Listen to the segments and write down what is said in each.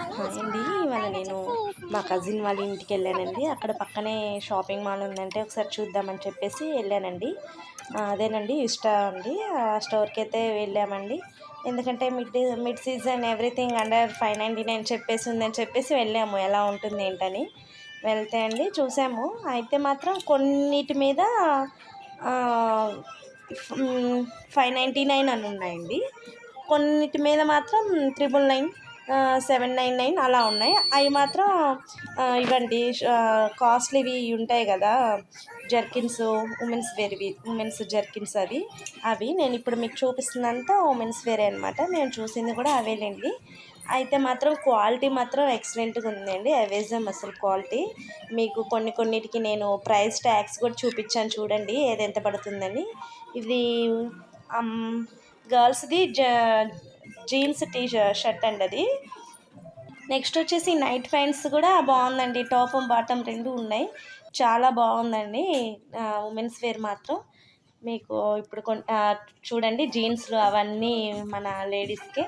అండి ఇవాళ నేను మా కజిన్ వాళ్ళ ఇంటికి వెళ్ళానండి. అక్కడ పక్కనే షాపింగ్ మాల్ ఉందంటే ఒకసారి చూద్దామని చెప్పేసి వెళ్ళానండి. అదేనండి ఇష్ట అండి. ఆ స్టోర్కి అయితే వెళ్ళామండి. ఎందుకంటే mid mid season everything under five ninety nine చెప్పేసి ఉందని చెప్పేసి వెళ్ళాము. ఎలా ఉంటుంది ఏంటని వెళ్తే అండి చూసాము. అయితే మాత్రం కొన్నిటి మీద ఫైవ్ నైంటీ నైన్ అని ఉన్నాయండి. కొన్నిటి మీద మాత్రం triple nine seven nine nine అలా ఉన్నాయి. అవి మాత్రం ఇవ్వండి కాస్ట్లీవి ఉంటాయి కదా జర్కిన్స్ ఉమెన్స్ వేర్వి ఉమెన్స్ జర్కిన్స్ అవి. అవి నేను ఇప్పుడు మీకు చూపిస్తున్నంత ఉమెన్స్ వేరే అనమాట నేను చూసింది కూడా అవేలేండి. అయితే మాత్రం క్వాలిటీ మాత్రం ఎక్సలెంట్గా ఉందండి. అవేజం అసలు క్వాలిటీ. మీకు కొన్ని కొన్నిటికి నేను ప్రైస్ ట్యాక్స్ కూడా చూపించాను చూడండి ఏది ఎంత పడుతుందని. ఇది గర్ల్స్ది జ జీన్స్ టీ షర్ట్ అండి అది. నెక్స్ట్ వచ్చేసి నైట్ ప్యాంట్స్ కూడా బాగుందండి. టాప్ బాటమ్ రెండు ఉన్నాయి. చాలా బాగుందండి. ఉమెన్స్ వేర్ మాత్రం. మీకు ఇప్పుడు కొన్ చూడండి జీన్స్లు అవన్నీ మన లేడీస్కే.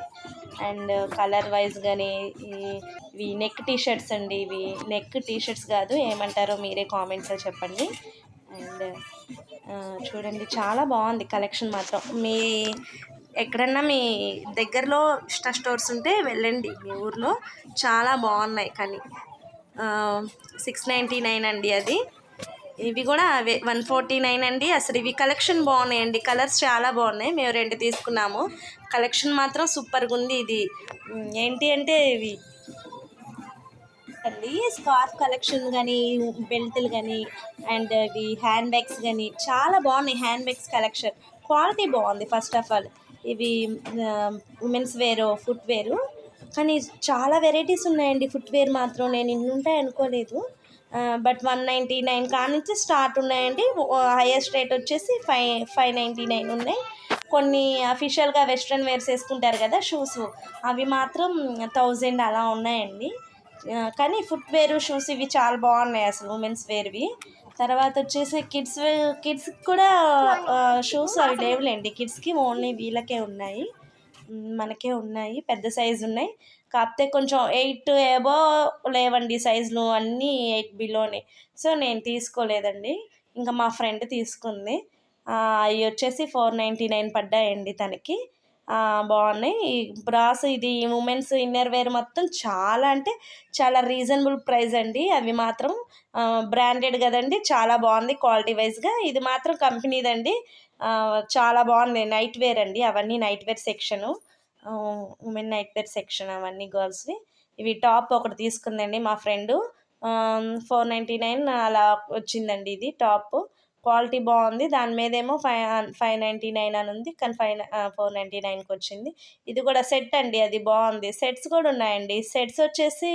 అండ్ కలర్ వైజ్ కానీ ఇవి నెక్ టీ షర్ట్స్ అండి ఇవి. నెక్ టీ షర్ట్స్ కాదు ఏమంటారో మీరే కామెంట్స్లో చెప్పండి. అండ్ చూడండి చాలా బాగుంది కలెక్షన్ మాత్రం. మీ ఎక్కడన్నా మీ దగ్గరలో ఇష్ట స్టోర్స్ ఉంటే వెళ్ళండి మీ ఊర్లో. చాలా బాగున్నాయి కానీ సిక్స్ నైంటీ నైన్ అండి అది. ఇవి కూడా అవే వన్ ఫార్టీ నైన్ అండి. అసలు ఇవి కలెక్షన్ బాగున్నాయండి. కలర్స్ చాలా బాగున్నాయి. మేము రెండు తీసుకున్నాము. కలెక్షన్ మాత్రం సూపర్గా ఉంది ఇది. ఏంటి అంటే ఇవి అండి స్కార్ఫ్ కలెక్షన్ కానీ బెల్ట్లు కానీ అండ్ ఇవి హ్యాండ్ బ్యాగ్స్ కానీ చాలా బాగున్నాయి. హ్యాండ్ బ్యాగ్స్ కలెక్షన్ క్వాలిటీ బాగుంది ఫస్ట్ ఆఫ్ ఆల్ ఇవి ఉమెన్స్ వేరు ఫుట్ వేరు కానీ చాలా వెరైటీస్ ఉన్నాయండి ఫుట్ వేర్ మాత్రం. నేను ఇన్ని ఉంటాయి అనుకోలేదు. బట్ వన్ నైంటీ నైన్ కానించి స్టార్ట్ ఉన్నాయండి. హైయెస్ట్ రేట్ వచ్చేసి ఫైవ్ ఫైవ్ నైంటీ నైన్ ఉన్నాయి. కొన్ని అఫీషియల్గా వెస్ట్రన్ వేర్స్ వేసుకుంటారు కదా షూస్ అవి మాత్రం థౌజండ్ అలా ఉన్నాయండి. కానీ ఫుట్వేర్ షూస్ ఇవి చాలా బాగున్నాయి అసలు ఉమెన్స్ వేర్వి తర్వాత వచ్చేసి కిడ్స్ కిడ్స్కి కూడా షూస్ అవి లేవులేండి కిడ్స్కి ఓన్లీ వీళ్ళకే ఉన్నాయి. మనకే ఉన్నాయి. పెద్ద సైజు ఉన్నాయి. కాకపోతే కొంచెం ఎయిట్ ఏబో లేవండి సైజులు అన్నీ ఎయిట్ బిలోనే సో నేను తీసుకోలేదండి. ఇంకా మా ఫ్రెండ్ తీసుకుంది. అవి వచ్చేసి ఫోర్ నైంటీ నైన్ పడ్డాయండి తనకి. బాగున్నాయి. ఈ బ్రాస్ ఇది ఉమెన్స్ ఇన్నర్ వేర్ మొత్తం చాలా అంటే చాలా రీజనబుల్ ప్రైస్ అండి. అవి మాత్రం బ్రాండెడ్ కదండి. చాలా బాగుంది క్వాలిటీ వైజ్గా ఇది మాత్రం కంపెనీదండి. చాలా బాగుంది నైట్ వేర్ అండి. అవన్నీ nightwear section. Women nightwear section అవన్నీ గర్ల్స్వి ఇవి టాప్ ఒకటి తీసుకుందండి మా ఫ్రెండు. ఫోర్ నైంటీ నైన్ అలా వచ్చిందండి ఇది టాప్. క్వాలిటీ బాగుంది. దాని మీద ఏమో ఫైవ్ ఫైవ్ నైంటీ నైన్ అని ఉంది. కానీ ఫైవ్ ఫోర్ నైంటీ నైన్కి వచ్చింది. ఇది కూడా సెట్ అండి. అది బాగుంది. సెట్స్ కూడా ఉన్నాయండి. సెట్స్ వచ్చేసి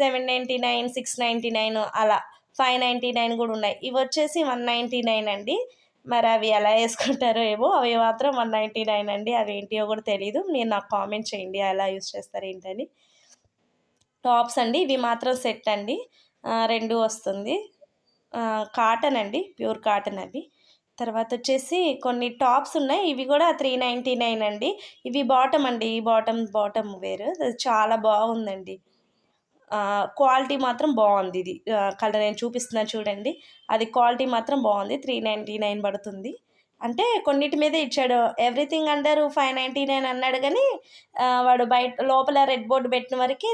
seven ninety nine six ninety nine అలా. ఫైవ్ నైంటీ నైన్ కూడా ఉన్నాయి. ఇవి వచ్చేసి వన్ నైంటీ నైన్ అండి. మరి అవి ఎలా వేసుకుంటారో ఏమో అవి మాత్రం వన్ నైంటీ నైన్ అండి. అవి ఏంటియో కూడా తెలియదు మీరు నాకు కామెంట్ చేయండి. ఎలా యూస్ చేస్తారు ఏంటని. టాప్స్ అండి. ఇవి మాత్రం సెట్ అండి. రెండు వస్తుంది. కాటన్ అండి ప్యూర్ కాటన్ అవి. తర్వాత వచ్చేసి కొన్ని టాప్స్ ఉన్నాయి ఇవి కూడా త్రీ నైంటీ నైన్ అండి. ఇవి బాటమ్ అండి ఈ బాటమ్ బాటమ్ వేరు. చాలా బాగుందండి. క్వాలిటీ మాత్రం బాగుంది ఇది. కలర్ నేను చూపిస్తున్నాను చూడండి. అది క్వాలిటీ మాత్రం బాగుంది త్రీ నైంటీ నైన్ పడుతుంది. అంటే కొన్నిటి మీద ఇచ్చాడు. Everything under five ninety nine అన్నాడు కానీ వాడు బయట లోపల రెడ్ బోర్డు పెట్టిన వరకు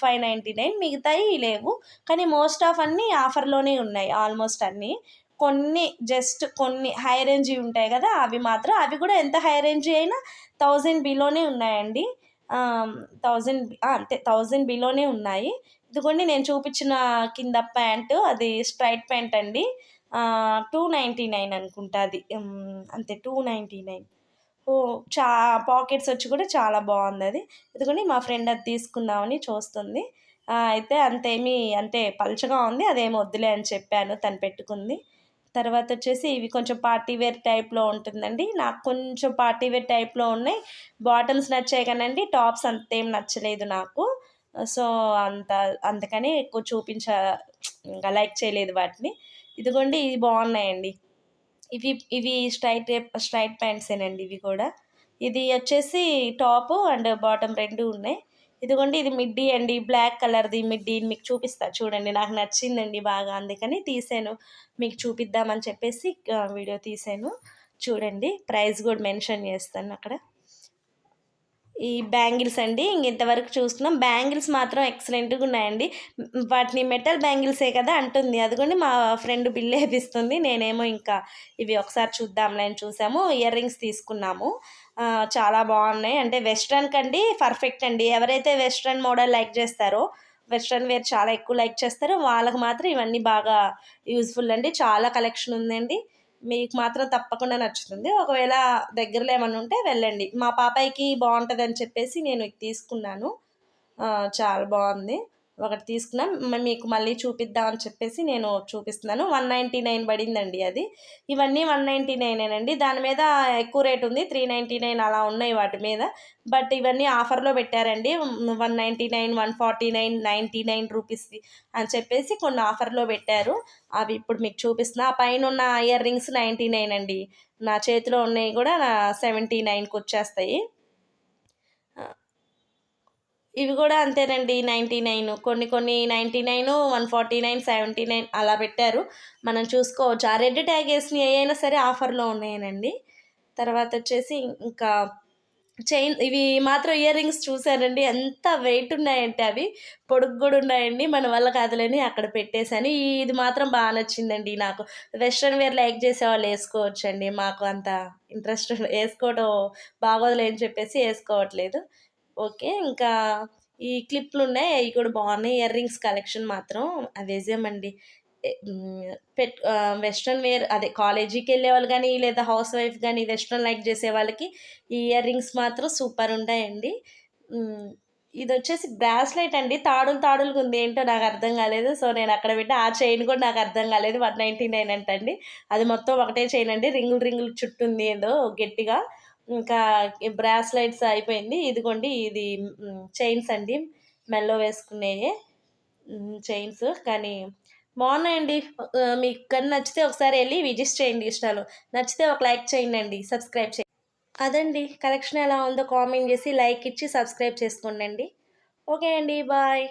ఫైవ్ నైంటీ నైన్ మిగతాయి లేవు. కానీ మోస్ట్ ఆఫ్ అన్నీ ఆఫర్లోనే ఉన్నాయి. ఆల్మోస్ట్ అన్నీ. కొన్ని జస్ట్ కొన్ని హై రేంజ్ ఉంటాయి కదా అవి మాత్రం. అవి కూడా ఎంత హై రేంజ్ అయినా థౌజండ్ బిలోనే ఉన్నాయండి. థౌజండ్ అంతే. థౌజండ్ బిలోనే ఉన్నాయి. ఇదిగోండి నేను చూపించిన కింద ప్యాంటు. అది స్ట్రైట్ ప్యాంట్ అండి. టూ నైంటీ నైన్ అనుకుంటా అది. అంతే టూ నైంటీ నైన్ ఓ చా పాకెట్స్ వచ్చి కూడా చాలా బాగుంది అది. ఎందుకని మా ఫ్రెండ్ అది తీసుకుందామని చూస్తుంది. అయితే అంతేమీ అంటే పలుచగా ఉంది అదేమి వద్దులే అని చెప్పాను తను పెట్టుకుంది. తర్వాత వచ్చేసి ఇవి కొంచెం పార్టీ వేర్ టైప్లో ఉంటుందండి. నాకు కొంచెం పార్టీ వేర్ టైప్లో ఉన్నాయి. బాటమ్స్ నచ్చాయి కానండి టాప్స్ అంతేం నచ్చలేదు నాకు. సో అంత అందుకని ఎక్కువ చూపించ ఇంకా లైక్ చేయలేదు వాటిని. ఇదిగోండి ఇవి బాగున్నాయండి. ఇవి ఇవి స్ట్రైట్ స్ట్రైట్ ప్యాంట్సేనండి ఇవి కూడా. ఇది వచ్చేసి టాప్ అండ్ బాటమ్ రెండు ఉన్నాయి. ఇదిగోండి ఇది మిడ్డీ అండి బ్లాక్ కలర్ది మిడ్డీ మీకు చూపిస్తా. చూడండి నాకు నచ్చిందండి బాగా అందుకని తీసాను. మీకు చూపిద్దామని చెప్పేసి వీడియో తీసాను. చూడండి ప్రైస్ కూడా మెన్షన్ చేస్తాను అక్కడ. ఈ బ్యాంగిల్స్ అండి. ఇంకెంతవరకు ఇంతవరకు చూస్తున్నాం. బ్యాంగిల్స్ మాత్రం ఎక్సలెంట్గా ఉన్నాయండి. వాటిని మెటల్ బ్యాంగిల్సే కదా అంటుంది. అదిగోండి మా ఫ్రెండ్ బిల్ వేపిస్తుంది. నేనేమో ఇంకా ఇవి ఒకసారి చూద్దాంలే అని చూసాము. ఇయర్ రింగ్స్ తీసుకున్నాము. చాలా బాగున్నాయి. అంటే వెస్ట్రన్ కండి పర్ఫెక్ట్ అండి. ఎవరైతే వెస్ట్రన్ మోడల్ లైక్ చేస్తారో వెస్ట్రన్ వేర్ చాలా ఎక్కువ లైక్ చేస్తారో. వాళ్ళకి మాత్రం ఇవన్నీ బాగా యూజ్ఫుల్ అండి. చాలా కలెక్షన్ ఉందండి. మీకు మాత్రం తప్పకుండా నచ్చుతుంది. ఒకవేళ దగ్గరలో ఏమైనా ఉంటే వెళ్ళండి. మా పాపాయికి బాగుంటుంది అని చెప్పేసి నేను తీసుకున్నాను. చాలా బాగుంది. ఒకటి తీసుకున్నాం మీకు మళ్ళీ చూపిద్దామని చెప్పేసి నేను చూపిస్తున్నాను. వన్ నైంటీ నైన్ పడిందండి అది. ఇవన్నీ వన్ నైంటీ నైనేనండి దాని మీద ఎక్కువ రేట్ ఉంది త్రీ నైంటీ నైన్ అలా ఉన్నాయి వాటి మీద. బట్ ఇవన్నీ ఆఫర్లో పెట్టారండి. One ninety nine one forty nine ninety nine rupees అని చెప్పేసి కొన్ని ఆఫర్లో పెట్టారు. అవి ఇప్పుడు మీకు చూపిస్తున్నా. ఆ పైన ఉన్న ఇయర్ రింగ్స్ నైంటీ నైన్ అండి. నా చేతిలో ఉన్నాయి కూడా నా సెవెంటీ నైన్కి వచ్చేస్తాయి. ఇవి కూడా అంతేనండి నైంటీ నైన్. కొన్ని కొన్ని ninety nine one forty nine seventy nine అలా పెట్టారు. మనం చూసుకోవచ్చు. ఆ రెడ్ ట్యాగ్ వేసినవి ఏ సరే ఆఫర్లో ఉన్నాయనండి. తర్వాత వచ్చేసి ఇంకా చైన్ ఇవి మాత్రం ఇయర్ రింగ్స్ చూసానండి ఎంత వెయిట్ ఉన్నాయంటే అవి. పొడుగు కూడా ఉన్నాయండి. మన వల్ల కాదులని అక్కడ పెట్టేశాను. ఇది మాత్రం బాగా నచ్చిందండి నాకు. వెస్ట్రన్ వేర్ లైక్ చేసే వాళ్ళు వేసుకోవచ్చండి. మాకు అంత ఇంట్రెస్ట్ వేసుకోవడం బాగోదులే అని చెప్పేసి వేసుకోవట్లేదు. ఓకే ఇంకా ఈ క్లిప్లు ఉన్నాయి అవి కూడా బాగున్నాయి. ఇయర్ రింగ్స్ కలెక్షన్ మాత్రం అదేసేమండి పెట్ వెస్ట్రన్ వేర్ అదే కాలేజీకి వెళ్ళే వాళ్ళు కానీ లేదా హౌస్ వైఫ్ కానీ వెస్ట్రన్ లైక్ చేసే వాళ్ళకి ఈ ఇయర్ రింగ్స్ మాత్రం సూపర్ ఉంటాయండి. ఇది వచ్చేసి బ్రాస్లెట్ అండి. తాడులు తాడులుగా ఉంది. ఏంటో నాకు అర్థం కాలేదు. సో నేను అక్కడ పెట్టి ఆ చైన్ కూడా నాకు అర్థం కాలేదు. వన్ నైంటీ నైన్ అంటండి. అది మొత్తం ఒకటే చైన్ అండి. రింగులు రింగులు చుట్టుంది ఏదో గట్టిగా. ఇంకా బ్రాస్లెట్స్ అయిపోయింది. ఇదిగోండి ఇది చైన్స్ అండి. మెల్లో వేసుకునేవి చైన్స్. కానీ బాగున్నాయండి. మీకు కానీ నచ్చితే ఒకసారి వెళ్ళి విజిట్ చేయండి ఇష్టాలు. నచ్చితే ఒక లైక్ చేయండి సబ్స్క్రైబ్ చేయండి. అదండి. కలెక్షన్ ఎలా ఉందో కామెంట్ చేసి లైక్ ఇచ్చి సబ్స్క్రైబ్ చేసుకోండి ఓకే అండి. బాయ్.